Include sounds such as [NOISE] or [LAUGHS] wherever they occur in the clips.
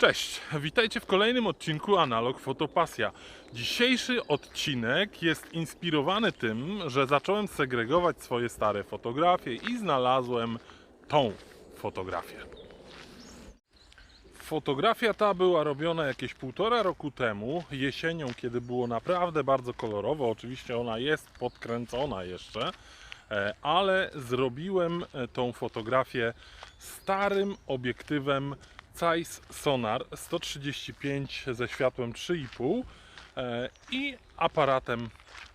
Cześć, witajcie w kolejnym odcinku Analog Fotopasja. Dzisiejszy odcinek jest inspirowany tym, że zacząłem segregować swoje stare fotografie i znalazłem tą fotografię. Fotografia ta była robiona jakieś półtora roku temu, jesienią, kiedy było naprawdę bardzo kolorowo. Oczywiście ona jest podkręcona jeszcze, e, ale zrobiłem e, tą fotografię starym obiektywem Zeiss Sonar 135 ze światłem 3,5 e, i aparatem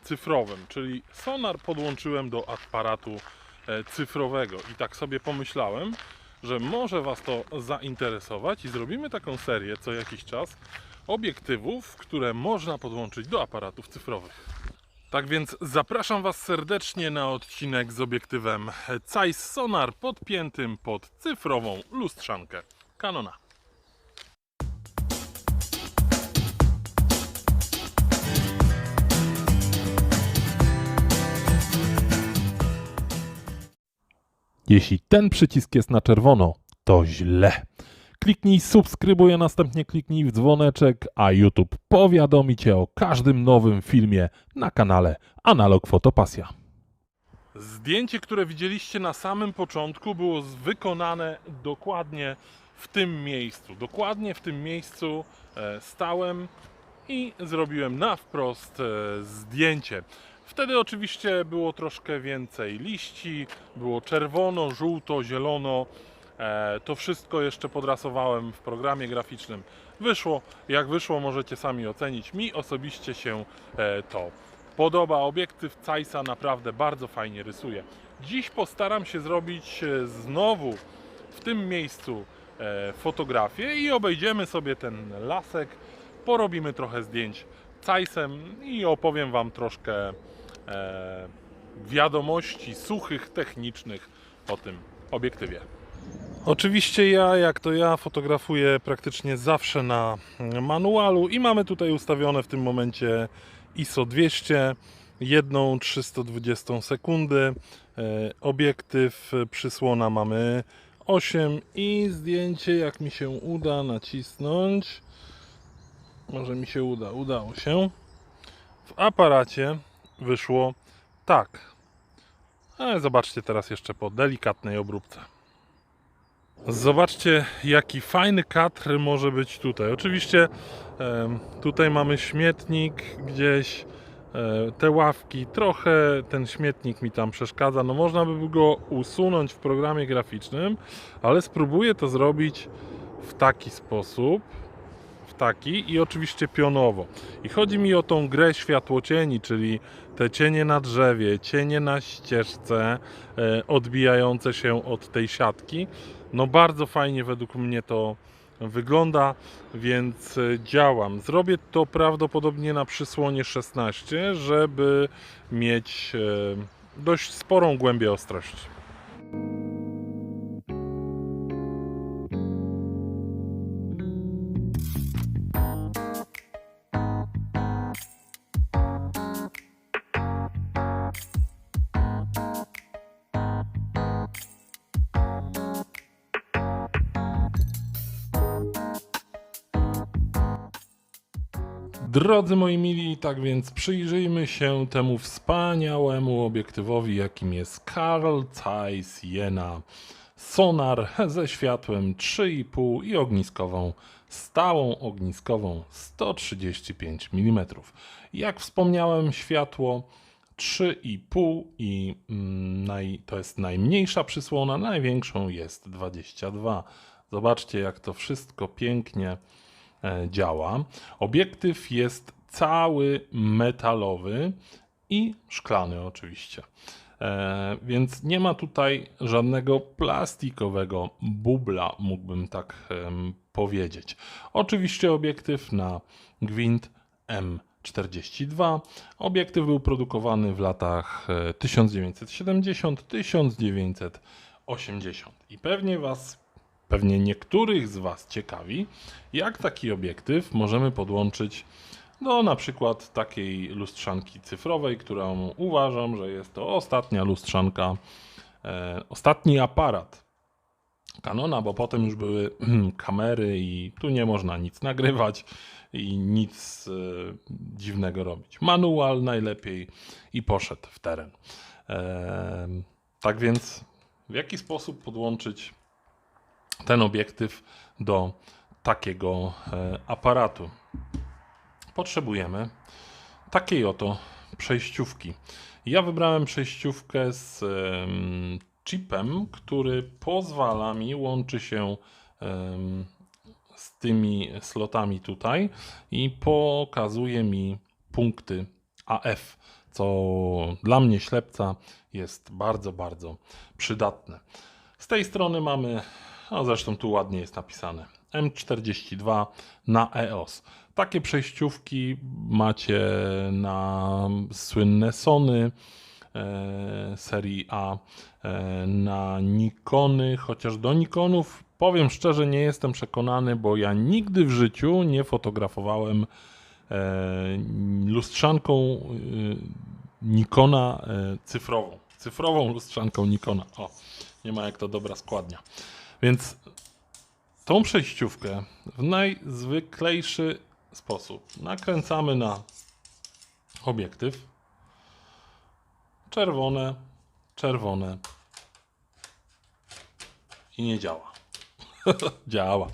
cyfrowym, czyli sonar podłączyłem do aparatu e, cyfrowego i tak sobie pomyślałem, że może Was to zainteresować i zrobimy taką serię co jakiś czas obiektywów, które można podłączyć do aparatów cyfrowych. Tak więc zapraszam Was serdecznie na odcinek z obiektywem Zeiss Sonar podpiętym pod cyfrową lustrzankę Canona. Jeśli ten przycisk jest na czerwono, to źle. Kliknij subskrybuj, a następnie kliknij w dzwoneczek, a YouTube powiadomi Cię o każdym nowym filmie na kanale Analog Fotopasja. Zdjęcie, które widzieliście na samym początku, było wykonane dokładnie w tym miejscu. Dokładnie w tym miejscu e, stałem i zrobiłem na wprost e, zdjęcie. Wtedy oczywiście było troszkę więcej liści, było czerwono, żółto, zielono. E, To wszystko jeszcze podrasowałem w programie graficznym. Wyszło, jak wyszło możecie sami ocenić. Mi osobiście się to podoba. Obiektyw Zeissa naprawdę bardzo fajnie rysuje. Dziś postaram się zrobić znowu w tym miejscu fotografię i obejdziemy sobie ten lasek. Porobimy trochę zdjęć Zeissem i opowiem Wam troszkę e, wiadomości suchych, technicznych o tym obiektywie. Oczywiście ja, jak to ja, fotografuję praktycznie zawsze na manualu i mamy tutaj ustawione w tym momencie ISO 200, jedną 320 sekundy, e, obiektyw, e, przysłona mamy 8 i zdjęcie, jak mi się uda nacisnąć, może mi się uda, udało się, w aparacie wyszło tak. Ale zobaczcie teraz jeszcze po delikatnej obróbce. Zobaczcie, jaki fajny kadr może być tutaj. Oczywiście tutaj mamy śmietnik gdzieś, te ławki, trochę ten śmietnik mi tam przeszkadza. No można by go usunąć w programie graficznym, ale spróbuję to zrobić w taki sposób, w taki i oczywiście pionowo. I chodzi mi o tą grę światłocieni, czyli te cienie na drzewie, cienie na ścieżce, e, odbijające się od tej siatki. No bardzo fajnie według mnie to wygląda, więc e, działam. Zrobię to prawdopodobnie na przysłonie 16, żeby mieć e, dość sporą głębię ostrości. Drodzy moi mili, tak więc przyjrzyjmy się temu wspaniałemu obiektywowi, jakim jest Carl Zeiss Jena Sonar ze światłem 3,5 i ogniskową, stałą ogniskową 135 mm. Jak wspomniałem, światło 3,5 i mm, naj, to jest najmniejsza przysłona, największą jest 22. Zobaczcie, jak to wszystko pięknie działa. Obiektyw jest cały metalowy i szklany oczywiście. E, więc nie ma tutaj żadnego plastikowego bubla, mógłbym tak powiedzieć. Oczywiście obiektyw na gwint M42. Obiektyw był produkowany w latach e, 1970-1980 i pewnie Was Pewnie niektórych z Was ciekawi, jak taki obiektyw możemy podłączyć do na przykład takiej lustrzanki cyfrowej, którą uważam, że jest to ostatnia lustrzanka, e, ostatni aparat Canona, bo potem już były [CLEARS THROAT] kamery i tu nie można nic nagrywać i nic e, dziwnego robić. Manual najlepiej i poszedł w teren. Em, tak więc w jaki sposób podłączyć ten obiektyw do takiego e, aparatu? Potrzebujemy takiej oto przejściówki. Ja wybrałem przejściówkę z em, chipem, który pozwala mi, łączy się z tymi slotami tutaj i pokazuje mi punkty AF, co dla mnie ślepca jest bardzo, bardzo przydatne. Z tej strony mamy, a zresztą tu ładnie jest napisane, M42 na EOS. Takie przejściówki macie na słynne Sony e, serii A, e, na Nikony, chociaż do Nikonów powiem szczerze nie jestem przekonany, bo ja nigdy w życiu nie fotografowałem e, lustrzanką e, Nikona e, cyfrową. Cyfrową lustrzanką Nikona. O, nie ma jak to dobra składnia. Więc tą przejściówkę w najzwyklejszy sposób nakręcamy na obiektyw. Czerwone, czerwone i nie działa. [LAUGHS] działa.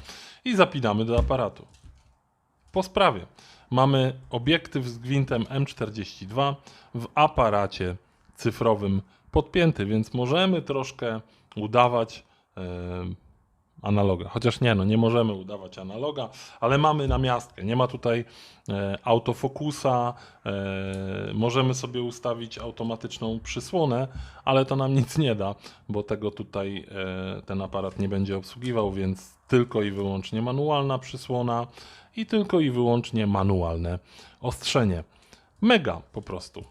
I zapinamy do aparatu. Po sprawie mamy obiektyw z gwintem M42 w aparacie cyfrowym podpięty, więc możemy troszkę udawać analoga. Chociaż nie, no nie możemy udawać analoga, ale mamy namiastkę. Nie ma tutaj e, autofokusa. E, możemy sobie ustawić automatyczną przysłonę, ale to nam [LAUGHS] nic nie da, bo tego tutaj e, ten aparat nie będzie obsługiwał, więc tylko i wyłącznie manualna przysłona i tylko i wyłącznie manualne ostrzenie. Mega po prostu.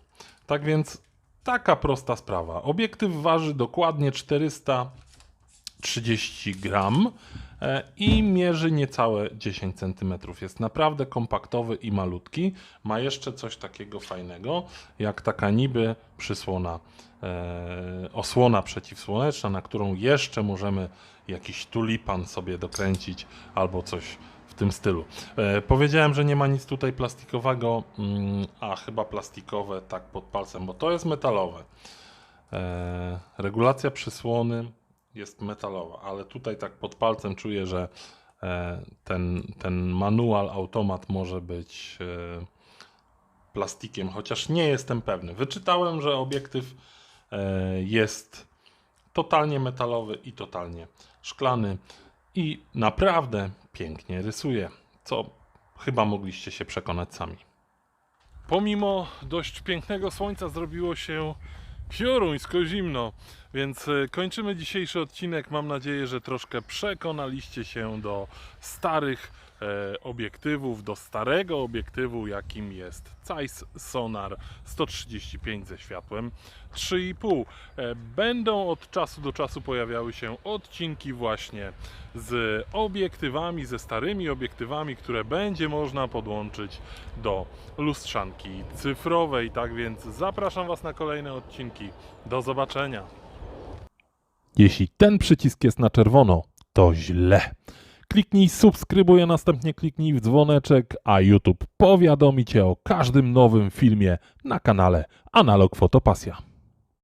Tak więc taka prosta sprawa. Obiektyw waży dokładnie 400 30 gram e, i mierzy niecałe 10 cm. Jest naprawdę kompaktowy i malutki. Ma jeszcze coś takiego fajnego, jak taka niby przysłona, e, osłona przeciwsłoneczna, na którą jeszcze możemy jakiś tulipan sobie dokręcić albo coś w tym stylu. E, powiedziałem, że nie ma nic tutaj plastikowego, mm, a chyba plastikowe tak pod palcem, bo to jest metalowe. E, regulacja przysłony jest metalowa, ale tutaj tak pod palcem czuję, że e, ten, ten manual, automat może być e, plastikiem, chociaż nie jestem pewny. Wyczytałem, że obiektyw e, jest totalnie metalowy i totalnie szklany i naprawdę pięknie rysuje, co chyba mogliście się przekonać sami. Pomimo dość pięknego słońca zrobiło się pioruńsko zimno, więc e, kończymy dzisiejszy odcinek. Mam nadzieję, że troszkę przekonaliście się do starych obiektywów, do starego obiektywu, jakim jest Zeiss Sonar 135 ze światłem 3,5. E, Będą od czasu do czasu pojawiały się odcinki właśnie z obiektywami, ze starymi obiektywami, które będzie można podłączyć do lustrzanki cyfrowej. Tak więc zapraszam Was na kolejne odcinki. Do zobaczenia. Jeśli ten przycisk jest na czerwono, to źle. Kliknij subskrybuj, a następnie kliknij w dzwoneczek, a YouTube powiadomi Cię o każdym nowym filmie na kanale Analog Fotopasja.